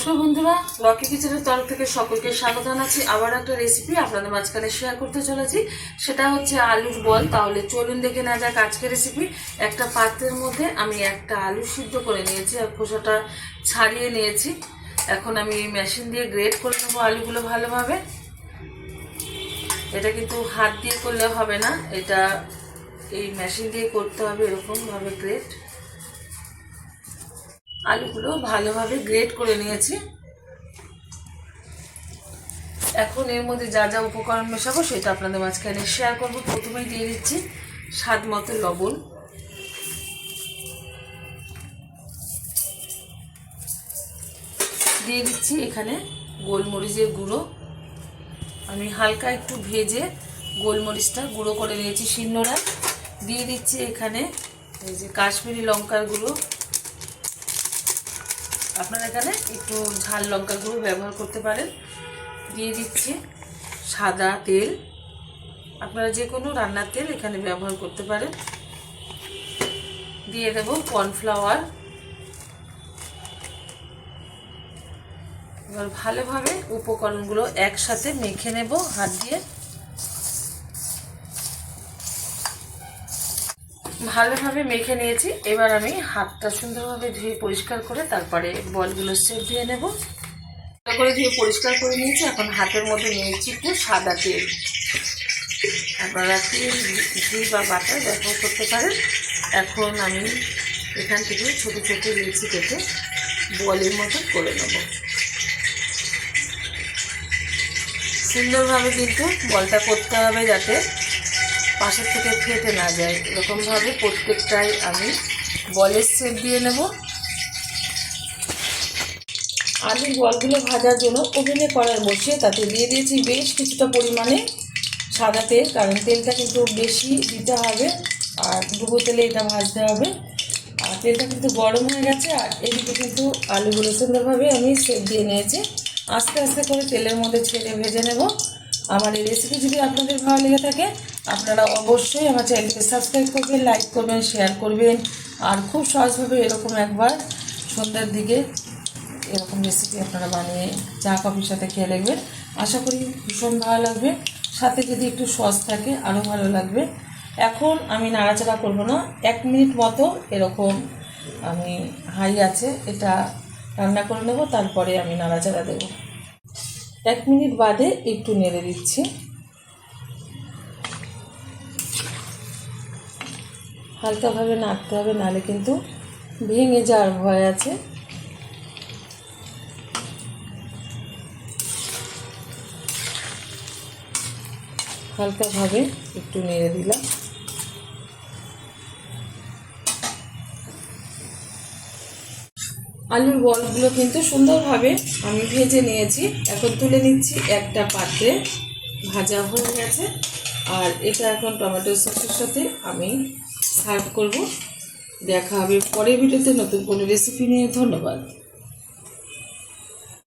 নমস্কার বন্ধুরা লকি কিচেনের তরফ থেকে সকলকে স্বাগত জানাচ্ছি। আবার একটা রেসিপি আপনাদের মাঝখানে শেয়ার করতে চলেছি। সেটা হচ্ছে আলুর বল। তাহলে চলুন দেখে না যাক আজকের রেসিপি একটা পাত্রের মধ্যে আমি একটা আলু সিদ্ধ করে নিয়েছি আর খোসাটা ছাড়িয়ে নিয়েছি। এখন আমি এই মেশিন দিয়ে গ্রেট করে নেব আলুগুলো ভালোভাবে। এটা কিন্তু হাত দিয়ে করলে হবে না। এটা এই মেশিন দিয়ে করতে হবে এরকমভাবে গ্রেট আলুগুলো ভালোভাবে গ্রেট করে নিয়েছি। এখন এর মধ্যে যা যা উপকরণ মেশাবো সেটা আপনাদের মাঝখানে শেয়ার করব। প্রথমেই দিয়ে দিচ্ছি স্বাদ মতো লবণ। দিয়ে দিচ্ছি এখানে গোলমরিচের গুঁড়ো। আমি হালকা একটু ভেজে গোলমরিচটা গুঁড়ো করে নিয়েছি শিলনোড়ায়। দিয়ে দিচ্ছি এখানে এই যে কাশ্মীরি লঙ্কার গুঁড়ো। আপনারা এখানে একটু ঝাল লঙ্কার গুঁড়ো ব্যবহার করতে পারেন। দিয়ে দিচ্ছি সাদা তেল। আপনারা যে কোনো রান্নার তেল এখানে ব্যবহার করতে পারেন। দিয়ে দেব কর্নফ্লাওয়ার। এবার ভালোভাবে উপকরণগুলো একসাথে মেখে নেব হাত দিয়ে। ভালোভাবে মেখে নিয়েছি। এবার আমি হাতটা সুন্দরভাবে ধুয়ে পরিষ্কার করে তারপরে বলগুলো সেপ দিয়ে নেব। ভালো করে ধুয়ে পরিষ্কার করে নিয়েছি। এখন হাতের মধ্যে নিয়েছি একটু সাদা তেল। আপনারা তেল, ঘি বা বাটার ব্যবহার করতে পারেন। এখন আমি এখান থেকে ছোটো ছোটো লিচি কেটে বলের মতো করে নেব। সুন্দরভাবে কিন্তু বলটা করতে হবে যাতে পাশের থেকে ফেটে না যায়। এরকমভাবে প্রত্যেকটাই আমি বলের সেপ দিয়ে নেব। আলুর বলগুলো ভাজার জন্য ওভেনে করার বসিয়ে তাতে দিয়ে দিয়েছি বেশ কিছুটা পরিমাণে সাদা তেল, কারণ তেলটা কিন্তু বেশি দিতে হবে আর ডুবো তেলে এটা ভাজতে হবে। আর তেলটা কিন্তু গরম হয়ে গেছে আর এদিকে কিন্তু আলুগুলো সুন্দরভাবে আমি সেপ দিয়ে নিয়েছি। আস্তে আস্তে করে তেলের মধ্যে ছেড়ে ভেজে নেব। আমার এই রেসিপি যদি আপনাদের ভালো লেগে থাকে আপনারা অবশ্যই আমার চ্যানেলকে সাবস্ক্রাইব করবেন লাইক করবেন শেয়ার করবেন। আর খুব সহজভাবে এরকম একবার সন্ধ্যার দিকে এরকম রেসিপি আপনারা বানিয়ে চা কফির সাথে খেয়ে দেখবেন। আশা করি ভীষণ ভালো লাগবে। সাথে যদি একটু সস থাকে, আরও ভালো লাগবে। এখন আমি নাড়াচাড়া করব না। এক মিনিট মতো এরকম আমি হাই আছে, এটা রান্না করে নেব, তারপরে আমি নাড়াচাড়া দেবো। এক মিনিট বাদে একটু নেড়ে দিচ্ছি। হালকাভাবে নাড়তে হবে, নাহলে কিন্তু ভেঙে যাওয়ার ভয় আছে। হালকাভাবে একটু নেড়ে দিলাম। আলুর বলগুলো কিন্তু সুন্দরভাবে আমি ভেজে নিয়েছি। এখন তুলে নিচ্ছি একটা পাত্রে। ভাজা হয়ে গেছে। আর এটা এখন টমেটো সসের সাথে আমি সার্ভ করব। দেখা হবে পরের ভিডিওতে। নতুন কোনো রেসিপি নিয়ে। ধন্যবাদ।